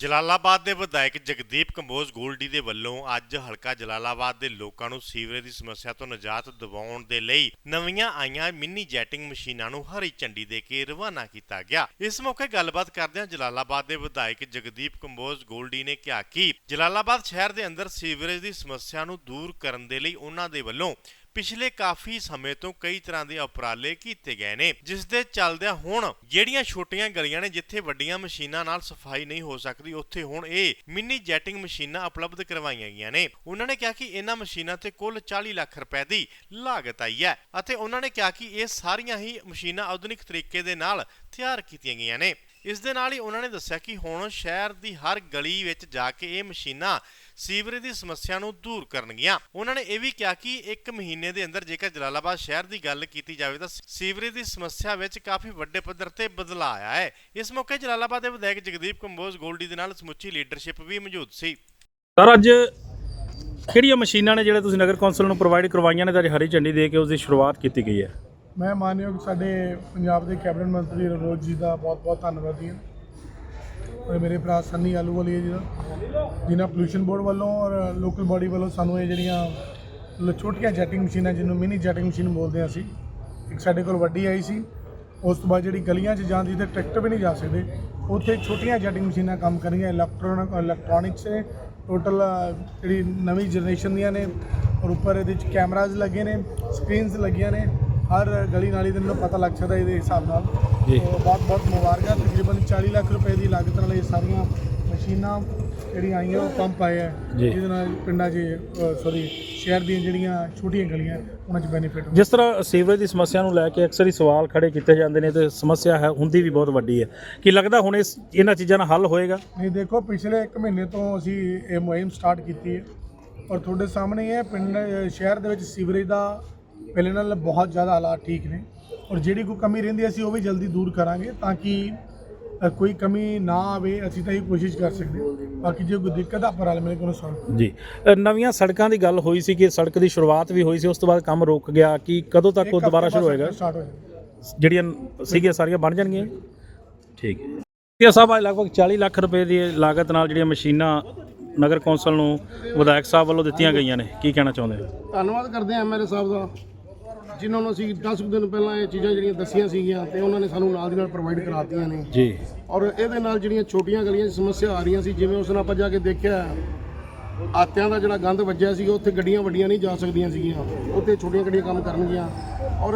ਜਲਾਲਾਬਾਦ ਦੇ ਵਿਧਾਇਕ ਜਗਦੀਪ ਕੰਬੋਜ ਗੋਲਡੀ ਦੇ ਵੱਲੋਂ ਅੱਜ ਹਲਕਾ ਜਲਾਲਾਬਾਦ ਦੇ ਲੋਕਾਂ ਨੂੰ ਸੀਵਰੇਜ ਦੀ ਸਮੱਸਿਆ ਤੋਂ ਨਿਜਾਤ ਦਿਵਾਉਣ ਦੇ ਲਈ ਨਵੀਆਂ ਆਈਆਂ ਮਿੰਨੀ ਜੈਟਿੰਗ ਮਸ਼ੀਨਾਂ ਨੂੰ ਹਰੀ ਝੰਡੀ ਦੇ ਕੇ ਰਵਾਨਾ ਕੀਤਾ ਗਿਆ। ਇਸ ਮੌਕੇ ਗੱਲਬਾਤ ਕਰਦਿਆਂ ਜਲਾਲਾਬਾਦ ਦੇ ਵਿਧਾਇਕ ਜਗਦੀਪ ਕੰਬੋਜ ਗੋਲਡੀ ਨੇ ਕਿਹਾ ਕਿ ਜਲਾਲਾਬਾਦ ਸ਼ਹਿਰ ਦੇ ਅੰਦਰ ਸੀਵਰੇਜ ਦੀ ਸਮੱਸਿਆ ਨੂੰ ਦੂਰ ਕਰਨ ਦੇ ਲਈ ਉਹਨਾਂ ਦੇ ਵੱਲੋਂ ਪਿਛਲੇ ਕਾਫੀ ਸਮੇਂ ਤੋਂ ਕਈ ਤਰ੍ਹਾਂ ਦੇ ਉਪਰਾਲੇ ਕੀਤੇ ਗਏ ਨੇ ਜਿਸ ਦੇ ਚੱਲਦਿਆਂ ਹੁਣ ਜਿਹੜੀਆਂ ਛੋਟੀਆਂ ਗਲੀਆਂ ਨੇ, ਜਿੱਥੇ ਵੱਡੀਆਂ ਮਸ਼ੀਨਾਂ ਨਾਲ ਸਫ਼ਾਈ ਨਹੀਂ ਹੋ ਸਕਦੀ, ਉੱਥੇ ਹੁਣ ਇਹ ਮਿੰਨੀ ਜੈਟਿੰਗ ਮਸ਼ੀਨਾਂ ਉਪਲਬਧ ਕਰਵਾਈਆਂ ਗਈਆਂ ਨੇ। ਉਹਨਾਂ ਨੇ ਕਿਹਾ ਕਿ ਇਹਨਾਂ ਮਸ਼ੀਨਾਂ ਤੇ ਕੁੱਲ 40 ਲੱਖ ਰੁਪਏ ਦੀ ਲਾਗਤ ਆਈ ਹੈ ਅਤੇ ਉਹਨਾਂ ਨੇ ਕਿਹਾ ਕਿ ਇਹ ਸਾਰੀਆਂ ਹੀ ਮਸ਼ੀਨਾਂ ਆਧੁਨਿਕ ਤਰੀਕੇ ਦੇ ਨਾਲ ਤਿਆਰ ਕੀਤੀਆਂ ਗਈਆਂ ਨੇ। ਇਸ ਦੇ ਨਾਲ ਹੀ ਉਹਨਾਂ ਨੇ ਦੱਸਿਆ ਕਿ ਹੁਣ ਸ਼ਹਿਰ ਦੀ ਹਰ ਗਲੀ ਵਿੱਚ ਜਾ ਕੇ ਇਹ ਮਸ਼ੀਨਾਂ ਸੀਵਰੇਜ ਦੀ ਸਮੱਸਿਆ ਨੂੰ ਦੂਰ ਕਰਨਗੀਆਂ। ਉਹਨਾਂ ਨੇ ਇਹ ਵੀ ਕਿਹਾ ਕਿ ਇੱਕ ਮਹੀਨੇ ਦੇ ਅੰਦਰ ਜੇਕਰ ਜਲਾਲਾਬਾਦ ਸ਼ਹਿਰ ਦੀ ਗੱਲ ਕੀਤੀ ਜਾਵੇ ਤਾਂ ਸੀਵਰੇਜ ਦੀ ਸਮੱਸਿਆ ਵਿੱਚ ਕਾਫੀ ਵੱਡੇ ਪੱਧਰ ਤੇ ਬਦਲਾਅ ਆਇਆ ਹੈ। ਇਸ ਮੌਕੇ ਜਲਾਲਾਬਾਦ ਦੇ ਵਿਧਾਇਕ ਜਗਦੀਪ ਕੰਬੋਜ ਗੋਲਡੀ ਦੇ ਨਾਲ ਸਮੁੱਚੀ ਲੀਡਰਸ਼ਿਪ ਵੀ ਮੌਜੂਦ ਸੀ। ਸਰ ਅੱਜ ਕਿਹੜੀਆਂ ਮਸ਼ੀਨਾਂ ਨੇ ਜਿਹੜੇ ਤੁਸੀਂ ਨਗਰ ਕੌਂਸਲ ਨੂੰ ਪ੍ਰੋਵਾਈਡ ਕਰਵਾਈਆਂ ਨੇ? ਤੇ ਅੱਜ ਹਰੀ ਝੰਡੀ ਦੇ ਕੇ ਉਸ ਦੀ ਸ਼ੁਰੂਆਤ ਕੀਤੀ ਗਈ ਹੈ। ਮੈਂ ਮਾਨਯੋਗ ਸਾਡੇ ਪੰਜਾਬ ਦੇ ਕੈਬਨਿਟ ਮੰਤਰੀ ਰਣਜੋਤ ਜੀ ਦਾ ਬਹੁਤ-ਬਹੁਤ ਧੰਨਵਾਦੀ ਹਾਂ। ਔਰ ਮੇਰੇ ਭਰਾ ਸੰਨੀ ਆਲੂਵਾਲੀਆ ਜੀ ਦਾ ਜਿਨ੍ਹਾਂ ਪੋਲੂਸ਼ਨ ਬੋਰਡ ਵੱਲੋਂ ਔਰ ਲੋਕਲ ਬਾਡੀ ਵੱਲੋਂ ਸਾਨੂੰ ਇਹ ਜਿਹੜੀਆਂ ਲ- ਛੋਟੀਆਂ ਜੈਟਿੰਗ ਮਸ਼ੀਨਾਂ ਜਿਹਨੂੰ ਮਿਨੀ ਜੈਟਿੰਗ ਮਸ਼ੀਨ ਬੋਲਦੇ ਹਾਂ ਅਸੀਂ, ਇੱਕ ਸਾਡੇ ਕੋਲ ਵੱਡੀ ਆਈ ਸੀ, ਉਸ ਤੋਂ ਬਾਅਦ ਜਿਹੜੀ ਗਲੀਆਂ 'ਚ ਜਾਂਦੀ ਤੇ ਟਰੈਕਟਰ ਵੀ ਨਹੀਂ ਜਾ ਸਕਦੇ, ਉੱਥੇ ਛੋਟੀਆਂ ਜੈਟਿੰਗ ਮਸ਼ੀਨਾਂ ਕੰਮ ਕਰਨੀਆਂ ਇਲੈਕਟ੍ਰੋਨਿਕ ਇਲੈਕਟ੍ਰੋਨਿਕਸ ਨੇ ਟੋਟਲ ਜਿਹੜੀ ਨਵੀਂ ਜਨਰੇਸ਼ਨ ਦੀਆਂ ਨੇ, ਔਰ ਉੱਪਰ ਇਹਦੇ 'ਚ ਕੈਮਰਾਜ਼ ਲੱਗੇ ਨੇ ਸਕਰੀਨਸ ਲੱਗੀਆਂ ਨੇ ਹਰ ਗਲੀ ਨਾਲੀ ਦੇ ਨੂੰ ਪਤਾ ਲੱਗ ਸਕਦਾ ਇਹਦੇ ਹਿਸਾਬ ਨਾਲ। ਜੀ। ਬਹੁਤ ਬਹੁਤ ਮੁਬਾਰਕਾਂ। ਤਕਰੀਬਨ 40 ਲੱਖ ਰੁਪਏ ਦੀ ਲਾਗਤ ਨਾਲ ਇਹ ਸਾਰੀਆਂ ਮਸ਼ੀਨਾਂ ਜਿਹੜੀਆਂ ਆਈਆਂ ਉਹ ਪੰਪ ਆਏ ਆ। ਜਿਹਦੇ ਨਾਲ ਪਿੰਡਾਂ 'ਚ ਸੌਰੀ ਸ਼ਹਿਰ ਦੀਆਂ ਜਿਹੜੀਆਂ ਛੋਟੀਆਂ ਗਲੀਆਂ ਉਹਨਾਂ 'ਚ ਬੈਨੀਫਿਟ ਹੁੰਦਾ ਜਿਸ ਤਰ੍ਹਾਂ ਸੀਵਰੇਜ ਦੀ ਸਮੱਸਿਆ ਨੂੰ ਲੈ ਕੇ ਅਕਸਰ ਹੀ ਸਵਾਲ ਖੜੇ ਕੀਤੇ ਜਾਂਦੇ ਨੇ ਤੇ ਸਮੱਸਿਆ ਹੈ ਹੁੰਦੀ ਵੀ ਬਹੁਤ ਵੱਡੀ ਹੈ। ਕੀ ਲੱਗਦਾ ਹੁਣ ਇਸ ਇਹਨਾਂ ਚੀਜ਼ਾਂ ਨਾਲ ਹੱਲ ਹੋਏਗਾ? ਨਹੀਂ ਦੇਖੋ ਪਿਛਲੇ 1 ਮਹੀਨੇ ਤੋਂ ਅਸੀਂ ਇਹ ਮੁਹਿੰਮ ਸਟਾਰਟ ਕੀਤੀ ਹੈ। ਔਰ ਤੁਹਾਡੇ ਸਾਹਮਣੇ ਹੀ ਪਿੰਡ ਸ਼ਹਿਰ ਦੇ ਵਿੱਚ ਸੀਵਰੇਜ ਦਾ ਪਹਿਲੇ ਨਾਲ ਬਹੁਤ ਜ਼ਿਆਦਾ ਹਾਲਾਤ ਠੀਕ ਨੇ ਔਰ ਜਿਹੜੀ ਕੋਈ ਕਮੀ ਰਹਿੰਦੀ ਹੈ, ਅਸੀਂ ਉਹ ਵੀ ਜਲਦੀ ਦੂਰ ਕਰਾਂਗੇ ਤਾਂ ਕਿ ਕੋਈ ਕਮੀ ਨਾ ਆਵੇ ਅਸੀਂ ਤਾਂ ਇਹ ਕੋਸ਼ਿਸ਼ ਕਰ ਸਕਦੇ ਹਾਂ। ਬਾਕੀ ਜੇ ਕੋਈ ਦਿੱਕਤ ਆ ਪਰ ਮਿਲ ਕੇ ਉਹਨੂੰ ਸੋਲਵ ਜੀ। ਨਵੀਆਂ ਸੜਕਾਂ ਦੀ ਗੱਲ ਹੋਈ ਸੀ ਕਿ ਸੜਕ ਦੀ ਸ਼ੁਰੂਆਤ ਵੀ ਹੋਈ ਸੀ ਉਸ ਤੋਂ ਬਾਅਦ ਕੰਮ ਰੁਕ ਗਿਆ ਕਿ ਕਦੋਂ ਤੱਕ ਉਹ ਦੁਬਾਰਾ ਸ਼ੁਰੂ ਹੋਏਗਾ? ਜਿਹੜੀਆਂ ਸੀਗੀਆਂ ਸਾਰੀਆਂ ਬਣ ਜਾਣਗੀਆਂ? ਠੀਕ ਹੈ। ਇਹ ਸਾਹਿਬ ਅੱਜ ਲਗਭਗ 40 ਲੱਖ ਰੁਪਏ ਦੀ ਲਾਗਤ ਨਾਲ ਜਿਹੜੀਆਂ ਮਸ਼ੀਨਾਂ ਨਗਰ ਕੌਂਸਲ ਨੂੰ ਵਿਧਾਇਕ ਸਾਹਿਬ ਵੱਲੋਂ ਦਿੱਤੀਆਂ ਗਈਆਂ ਨੇ। ਕੀ ਕਹਿਣਾ ਚਾਹੁੰਦੇ ਹੋ? ਧੰਨਵਾਦ ਕਰਦੇ ਹਾਂ ਐਮਐਲਏ ਸਾਹਿਬ ਦਾ ਜਿਨ੍ਹਾਂ ਨੂੰ ਅਸੀਂ 10 ਕੁ ਦਿਨ ਪਹਿਲਾਂ ਇਹ ਚੀਜ਼ਾਂ ਜਿਹੜੀਆਂ ਦੱਸੀਆਂ ਸੀਗੀਆਂ ਤੇ ਉਹਨਾਂ ਨੇ ਸਾਨੂੰ ਨਾਲ ਦੀ ਨਾਲ ਪ੍ਰੋਵਾਈਡ ਕਰਾਤੀਆਂ ਨੇ। ਜੀ। ਔਰ ਇਹਦੇ ਨਾਲ ਜਿਹੜੀਆਂ ਛੋਟੀਆਂ ਗਲੀਆਂ 'ਚ ਸਮੱਸਿਆ ਆ ਰਹੀਆਂ ਸੀ ਜਿਵੇਂ ਉਸ ਨਾਲ ਆਪਾਂ ਜਾ ਕੇ ਦੇਖਿਆ ਆਤਿਆਂ ਦਾ ਜਿਹੜਾ ਗੰਦ ਵੱਜਿਆ ਸੀਗਾ ਉੱਥੇ ਗੱਡੀਆਂ ਵੱਡੀਆਂ ਨਹੀਂ ਜਾ ਸਕਦੀਆਂ ਸੀਗੀਆਂ। ਉੱਥੇ ਛੋਟੀਆਂ ਗੱਡੀਆਂ ਕੰਮ ਕਰਨਗੀਆਂ। ਔਰ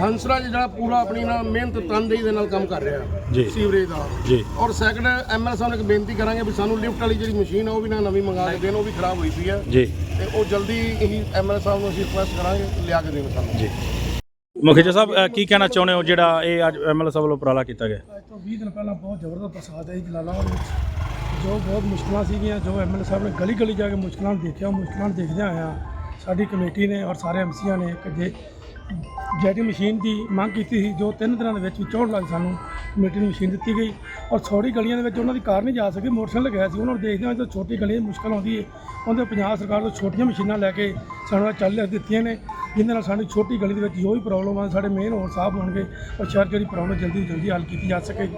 ਹੰਸਰਾਜ ਜਿਹੜਾ ਪੂਰਾ ਆਪਣੀ ਨਾਲ ਮਿਹਨਤ ਤਨਦੇਹੀ ਦੇ ਨਾਲ ਕੰਮ ਕਰ ਰਿਹਾ। ਜੀ। ਸੀਵਰੇਜ ਦਾ। ਜੀ। ਔਰ ਸੈਕੰਡ ਐਮਐਲਏ ਸਾਹਿਬ ਨੂੰ ਇੱਕ ਬੇਨਤੀ ਕਰਾਂਗੇ ਵੀ ਸਾਨੂੰ ਲਿਫਟ ਵਾਲੀ ਜਿਹੜੀ ਮਸ਼ੀਨ ਆ ਉਹ ਵੀ ਨਾ ਨਵੀਂ ਮੰਗਾ ਕੇ ਦੇਣ ਉਹ ਵੀ ਖਰਾਬ ਹੋਈ ਪਈ ਹੈ ਜੀ। ਤੇ ਉਹ ਜਲਦੀ ਹੀ ਐਮਐਲਏ ਸਾਹਿਬ ਨੂੰ ਅਸੀਂ ਰਿਕੁਐਸਟ ਕਰਾਂਗੇ ਲਿਆ ਕੇ ਦੇਣ ਸਾਨੂੰ। ਜੀ। ਮੁਖੀ ਸਾਹਿਬ ਕੀ ਕਹਿਣਾ ਚਾਹੁੰਦੇ ਹੋ ਜਿਹੜਾ ਇਹ ਅੱਜ ਐਮਐਲਏ ਸਾਹਿਬ ਵੱਲੋਂ ਉਪਰਾਲਾ ਕੀਤਾ ਗਿਆ? ਅੱਜ ਤੋਂ 20 ਦਿਨ ਪਹਿਲਾਂ ਬਹੁਤ ਜ਼ਬਰਦਸਤ ਬਰਸਾਤ ਆਈ ਜਲਾਲਾਬਾਦ ਵਿੱਚ। ਜੋ ਬਹੁਤ ਮੁਸ਼ਕਲਾਂ ਸੀਗੀਆਂ, ਜੋ ਐਮਐਲਏ ਸਾਹਿਬ ਨੇ ਗਲੀ ਗਲੀ ਜਾ ਕੇ ਮੁਸ਼ਕਲਾਂ ਨੂੰ ਦੇਖਿਆ ਉਹ ਮੁਸ਼ਕਲਾਂ ਨੂੰ ਦੇਖਦਿਆਂ ਆਇਆ। ਸਾਡੀ ਕਮੇਟੀ ਨੇ ਔਰ ਸਾਰੇ ਐਮਸੀਆਂ ਨੇ ਇੱਕ ਜੇ ਜੈਟੀ ਮਸ਼ੀਨ ਦੀ ਮੰਗ ਕੀਤੀ ਸੀ, ਜੋ ਤਿੰਨ ਦਿਨਾਂ ਦੇ ਵਿੱਚ ਵਿੱਚ 64 ਲੱਖ ਸਾਨੂੰ ਕਮੇਟੀ ਨੂੰ ਮਸ਼ੀਨ ਦਿੱਤੀ ਗਈ। ਔਰ ਛੋਟੀ ਗਲੀਆਂ ਦੇ ਵਿੱਚ ਉਹਨਾਂ ਦੀ ਕਾਰ ਨਹੀਂ ਜਾ ਸਕੀ, ਮੋਟਰਸਾਈਕਲ ਲਗਾਇਆ ਸੀ। ਉਹਨਾਂ ਨੂੰ ਦੇਖਦੇ ਹਾਂ ਜਦੋਂ ਛੋਟੀ ਗਲੀ 'ਚ ਮੁਸ਼ਕਲ ਆਉਂਦੀ ਹੈ ਉਹਦੇ ਪੰਜਾਬ ਸਰਕਾਰ ਤੋਂ ਛੋਟੀਆਂ ਮਸ਼ੀਨਾਂ ਲੈ ਕੇ ਸਾਨੂੰ ਚੱਲ ਲੱਖ ਦਿੱਤੀਆਂ ਨੇ ਜਿਹਦੇ ਨਾਲ ਸਾਡੀ ਛੋਟੀ ਗਲੀ ਦੇ ਵਿੱਚ ਜੋ ਵੀ ਪ੍ਰੋਬਲਮ ਆ, ਸਾਡੇ ਮੇਨ ਹੋਰ ਸਾਫ਼ ਹੋਣਗੇ ਔਰ ਸ਼ਹਿਰ 'ਚ ਜਿਹੜੀ ਪ੍ਰੋਬਲਮ ਜਲਦੀ ਤੋਂ ਜਲਦੀ ਹੱਲ ਕੀਤੀ ਜਾ ਸਕੇ।